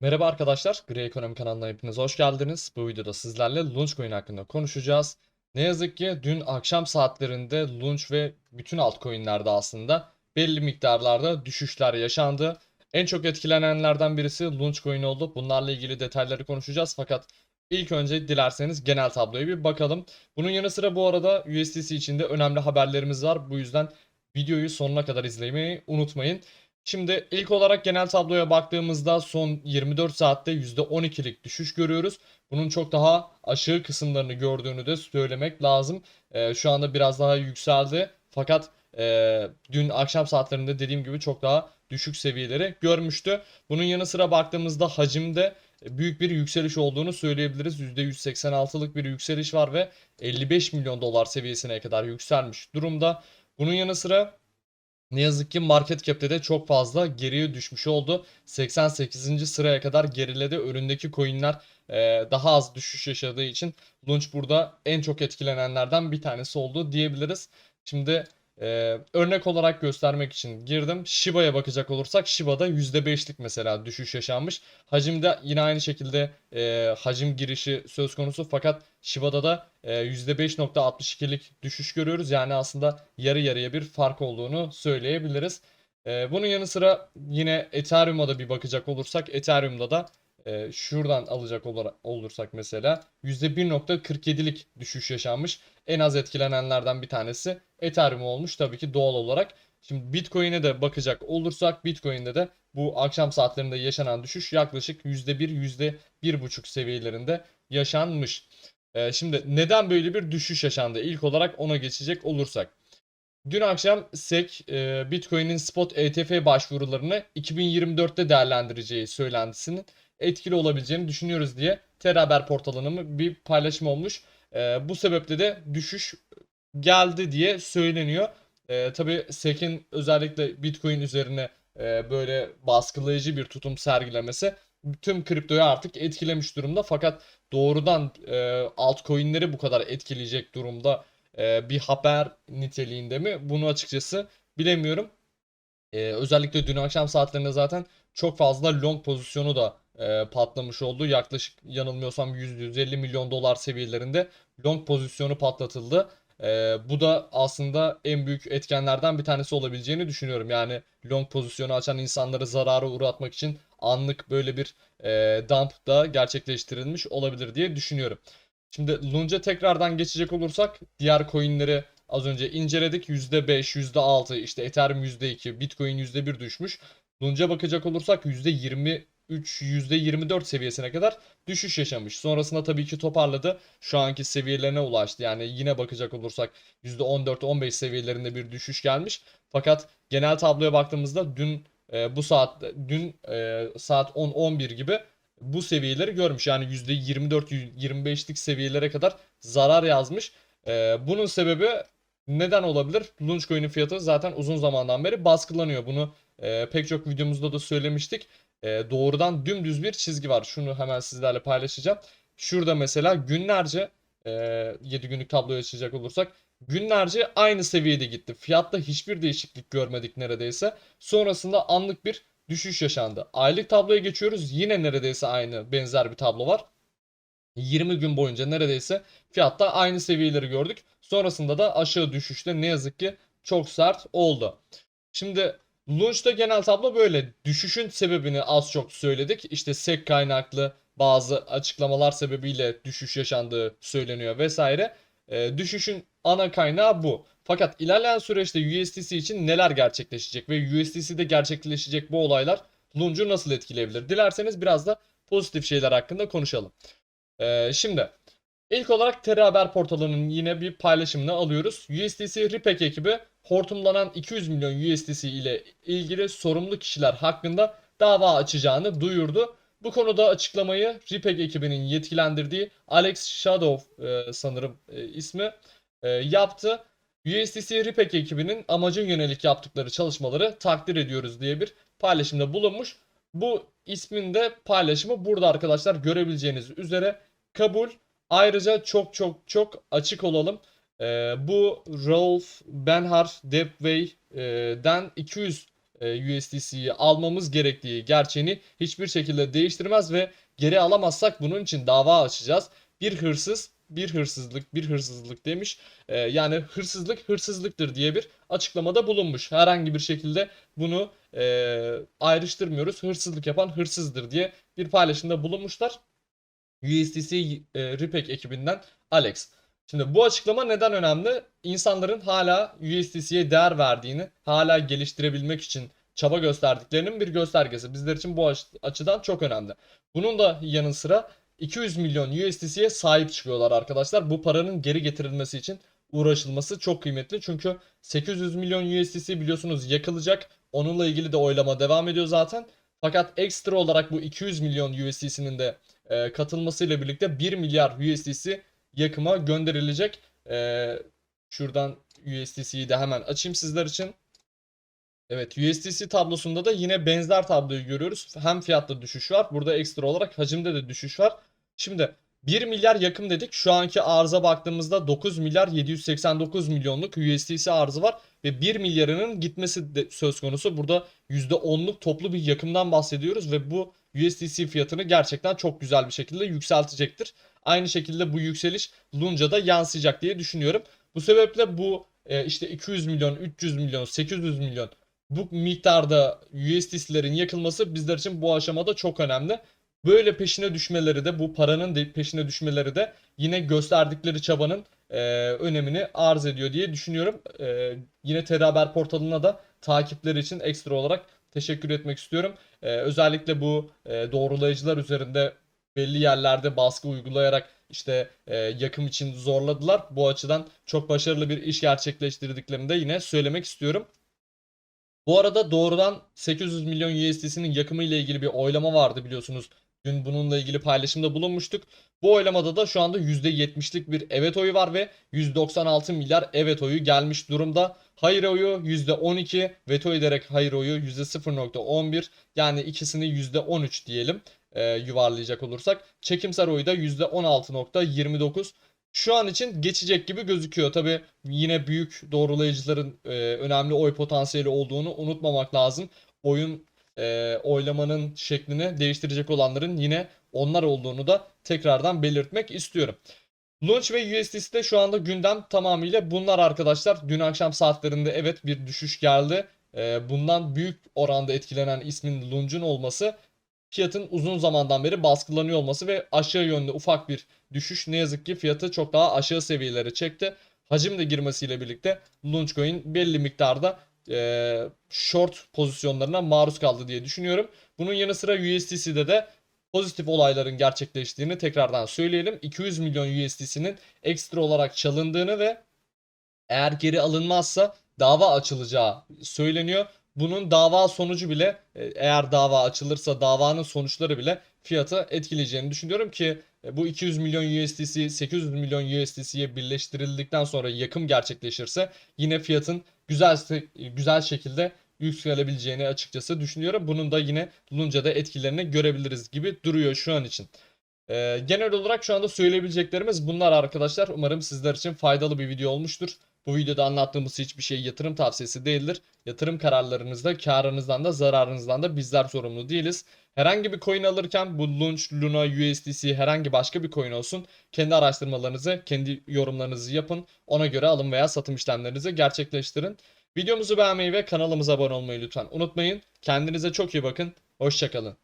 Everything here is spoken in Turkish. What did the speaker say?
Merhaba arkadaşlar, Gri Ekonomi kanalına hepiniz hoş geldiniz. Bu videoda sizlerle Launchcoin hakkında konuşacağız. Ne yazık ki dün akşam saatlerinde Launch ve bütün altcoin'lerde aslında belli miktarlarda düşüşler yaşandı. En çok etkilenenlerden birisi Launchcoin oldu. Bunlarla ilgili detayları konuşacağız fakat ilk önce dilerseniz genel tabloya bir bakalım. Bunun yanı sıra bu arada USDC için de önemli haberlerimiz var. Bu yüzden videoyu sonuna kadar izlemeyi unutmayın. Şimdi ilk olarak genel tabloya baktığımızda son 24 saatte %12'lik düşüş görüyoruz. Bunun çok daha aşağı kısımlarını gördüğünü de söylemek lazım. Ee, şu anda biraz daha yükseldi. Fakat e, dün akşam saatlerinde dediğim gibi çok daha düşük seviyeleri görmüştü. Bunun yanı sıra baktığımızda hacimde büyük bir yükseliş olduğunu söyleyebiliriz. %186'lık bir yükseliş var ve 55 milyon dolar seviyesine kadar yükselmiş durumda. Bunun yanı sıra ne yazık ki market cap'te de çok fazla geriye düşmüş oldu. 88. sıraya kadar geriledi. Önündeki coin'ler e, daha az düşüş yaşadığı için Launch burada en çok etkilenenlerden bir tanesi oldu diyebiliriz. Şimdi e, örnek olarak göstermek için girdim. Shiba'ya bakacak olursak Shiba'da %5'lik mesela düşüş yaşanmış. Hacimde yine aynı şekilde e, hacim girişi söz konusu fakat Shiba'da da %5.62'lik düşüş görüyoruz. Yani aslında yarı yarıya bir fark olduğunu söyleyebiliriz. E, bunun yanı sıra yine Ethereum'a da bir bakacak olursak Ethereum'da da e, şuradan alacak olursak mesela %1.47'lik düşüş yaşanmış. En az etkilenenlerden bir tanesi Ethereum olmuş tabii ki doğal olarak. Şimdi Bitcoin'e de bakacak olursak Bitcoin'de de bu akşam saatlerinde yaşanan düşüş yaklaşık %1, %1.5 seviyelerinde yaşanmış. Ee, şimdi neden böyle bir düşüş yaşandı? İlk olarak ona geçecek olursak. Dün akşam SEC e, Bitcoin'in spot ETF başvurularını 2024'te değerlendireceği söylentisinin etkili olabileceğini düşünüyoruz diye Teraber portalının bir paylaşım olmuş. E, bu sebeple de düşüş geldi diye söyleniyor. E, tabii SEC'in özellikle Bitcoin üzerine e, böyle baskılayıcı bir tutum sergilemesi tüm kriptoyu artık etkilemiş durumda. Fakat doğrudan e, altcoin'leri bu kadar etkileyecek durumda e, bir haber niteliğinde mi? Bunu açıkçası bilemiyorum. E, özellikle dün akşam saatlerinde zaten çok fazla long pozisyonu da e, patlamış oldu. Yaklaşık yanılmıyorsam 100-150 milyon dolar seviyelerinde long pozisyonu patlatıldı. E, bu da aslında en büyük etkenlerden bir tanesi olabileceğini düşünüyorum. Yani long pozisyonu açan insanları zarara uğratmak için anlık böyle bir e, dump da gerçekleştirilmiş olabilir diye düşünüyorum. Şimdi Lunge'a tekrardan geçecek olursak diğer coinleri az önce inceledik. %5, %6, işte Ethereum %2, Bitcoin %1 düşmüş. Lunge'a bakacak olursak %23, %24 seviyesine kadar düşüş yaşamış. Sonrasında tabii ki toparladı. Şu anki seviyelerine ulaştı. Yani yine bakacak olursak %14-15 seviyelerinde bir düşüş gelmiş. Fakat genel tabloya baktığımızda dün e, bu saat dün e, saat 10-11 gibi bu seviyeleri görmüş. Yani %24-25'lik seviyelere kadar zarar yazmış. E, bunun sebebi neden olabilir? Launchcoin'in fiyatı zaten uzun zamandan beri baskılanıyor. Bunu e, pek çok videomuzda da söylemiştik. E, doğrudan dümdüz bir çizgi var. Şunu hemen sizlerle paylaşacağım. Şurada mesela günlerce e, 7 günlük tabloyu açacak olursak günlerce aynı seviyede gitti. Fiyatta hiçbir değişiklik görmedik neredeyse. Sonrasında anlık bir düşüş yaşandı. Aylık tabloya geçiyoruz. Yine neredeyse aynı benzer bir tablo var. 20 gün boyunca neredeyse fiyatta aynı seviyeleri gördük. Sonrasında da aşağı düşüşte ne yazık ki çok sert oldu. Şimdi Launch'ta genel tablo böyle. Düşüşün sebebini az çok söyledik. İşte SEC kaynaklı bazı açıklamalar sebebiyle düşüş yaşandığı söyleniyor vesaire. E, düşüşün ana kaynağı bu. Fakat ilerleyen süreçte USDC için neler gerçekleşecek ve USDC'de gerçekleşecek bu olaylar Lunge'u nasıl etkileyebilir? Dilerseniz biraz da pozitif şeyler hakkında konuşalım. E, şimdi ilk olarak Terra Haber portalının yine bir paylaşımını alıyoruz. USDC Ripek ekibi hortumlanan 200 milyon USDC ile ilgili sorumlu kişiler hakkında dava açacağını duyurdu. Bu konuda açıklamayı Ripek ekibinin yetkilendirdiği Alex Shadow e, sanırım e, ismi e, yaptı. USDC Ripek ekibinin amaca yönelik yaptıkları çalışmaları takdir ediyoruz diye bir paylaşımda bulunmuş. Bu ismin de paylaşımı burada arkadaşlar görebileceğiniz üzere kabul. Ayrıca çok çok çok açık olalım. E, bu Rolf Benhar Depway'den 200 e, USDC'yi almamız gerektiği gerçeğini hiçbir şekilde değiştirmez ve geri alamazsak bunun için dava açacağız. Bir hırsız bir hırsızlık bir hırsızlık demiş. E, yani hırsızlık hırsızlıktır diye bir açıklamada bulunmuş. Herhangi bir şekilde bunu e, ayrıştırmıyoruz. Hırsızlık yapan hırsızdır diye bir paylaşımda bulunmuşlar. USDC e, Ripek ekibinden Alex. Şimdi bu açıklama neden önemli? İnsanların hala USDC'ye değer verdiğini, hala geliştirebilmek için çaba gösterdiklerinin bir göstergesi. Bizler için bu aç- açıdan çok önemli. Bunun da yanı sıra 200 milyon USDC'ye sahip çıkıyorlar arkadaşlar. Bu paranın geri getirilmesi için uğraşılması çok kıymetli. Çünkü 800 milyon USDC biliyorsunuz yakılacak. Onunla ilgili de oylama devam ediyor zaten. Fakat ekstra olarak bu 200 milyon USDC'nin de e, katılmasıyla birlikte 1 milyar USDC yakıma gönderilecek. E, şuradan USDC'yi de hemen açayım sizler için. Evet USDC tablosunda da yine benzer tabloyu görüyoruz. Hem fiyatta düşüş var. Burada ekstra olarak hacimde de düşüş var. Şimdi 1 milyar yakım dedik. Şu anki arıza baktığımızda 9 milyar 789 milyonluk USDC arzı var. Ve 1 milyarının gitmesi de söz konusu. Burada %10'luk toplu bir yakımdan bahsediyoruz. Ve bu USDC fiyatını gerçekten çok güzel bir şekilde yükseltecektir. Aynı şekilde bu yükseliş Lunca'da yansıyacak diye düşünüyorum. Bu sebeple bu e, işte 200 milyon, 300 milyon, 800 milyon bu miktarda USDC'lerin yakılması bizler için bu aşamada çok önemli. Böyle peşine düşmeleri de bu paranın peşine düşmeleri de yine gösterdikleri çabanın e, önemini arz ediyor diye düşünüyorum. E, yine TR Haber portalına da takipleri için ekstra olarak teşekkür etmek istiyorum. E, özellikle bu e, doğrulayıcılar üzerinde belli yerlerde baskı uygulayarak işte e, yakım için zorladılar. Bu açıdan çok başarılı bir iş gerçekleştirdiklerini de yine söylemek istiyorum. Bu arada doğrudan 800 milyon USDC'nin yakımı ile ilgili bir oylama vardı biliyorsunuz. Dün bununla ilgili paylaşımda bulunmuştuk. Bu oylamada da şu anda %70'lik bir evet oyu var ve 196 milyar evet oyu gelmiş durumda. Hayır oyu %12, veto ederek hayır oyu %0.11 yani ikisini %13 diyelim e, yuvarlayacak olursak. Çekimser oyu da %16.29. Şu an için geçecek gibi gözüküyor. Tabi yine büyük doğrulayıcıların e, önemli oy potansiyeli olduğunu unutmamak lazım. Oyun e, oylamanın şeklini değiştirecek olanların yine onlar olduğunu da tekrardan belirtmek istiyorum. Launch ve USDC'de şu anda gündem tamamıyla bunlar arkadaşlar. Dün akşam saatlerinde evet bir düşüş geldi. E, bundan büyük oranda etkilenen ismin Launch'un olması fiyatın uzun zamandan beri baskılanıyor olması ve aşağı yönlü ufak bir düşüş ne yazık ki fiyatı çok daha aşağı seviyelere çekti. Hacim de girmesiyle birlikte Launchcoin belli miktarda e, short pozisyonlarına maruz kaldı diye düşünüyorum. Bunun yanı sıra USDC'de de pozitif olayların gerçekleştiğini tekrardan söyleyelim. 200 milyon USDC'nin ekstra olarak çalındığını ve eğer geri alınmazsa dava açılacağı söyleniyor. Bunun dava sonucu bile e, eğer dava açılırsa davanın sonuçları bile fiyatı etkileyeceğini düşünüyorum ki e, bu 200 milyon USDC 800 milyon USDC'ye birleştirildikten sonra yakım gerçekleşirse yine fiyatın güzel güzel şekilde yükselebileceğini açıkçası düşünüyorum. Bunun da yine Lunca'da etkilerini görebiliriz gibi duruyor şu an için. Ee, genel olarak şu anda söyleyebileceklerimiz bunlar arkadaşlar. Umarım sizler için faydalı bir video olmuştur. Bu videoda anlattığımız hiçbir şey yatırım tavsiyesi değildir. Yatırım kararlarınızda karınızdan da zararınızdan da bizler sorumlu değiliz. Herhangi bir coin alırken bu Launch, Luna, USDC herhangi başka bir coin olsun. Kendi araştırmalarınızı, kendi yorumlarınızı yapın. Ona göre alım veya satım işlemlerinizi gerçekleştirin. Videomuzu beğenmeyi ve kanalımıza abone olmayı lütfen unutmayın. Kendinize çok iyi bakın. Hoşçakalın.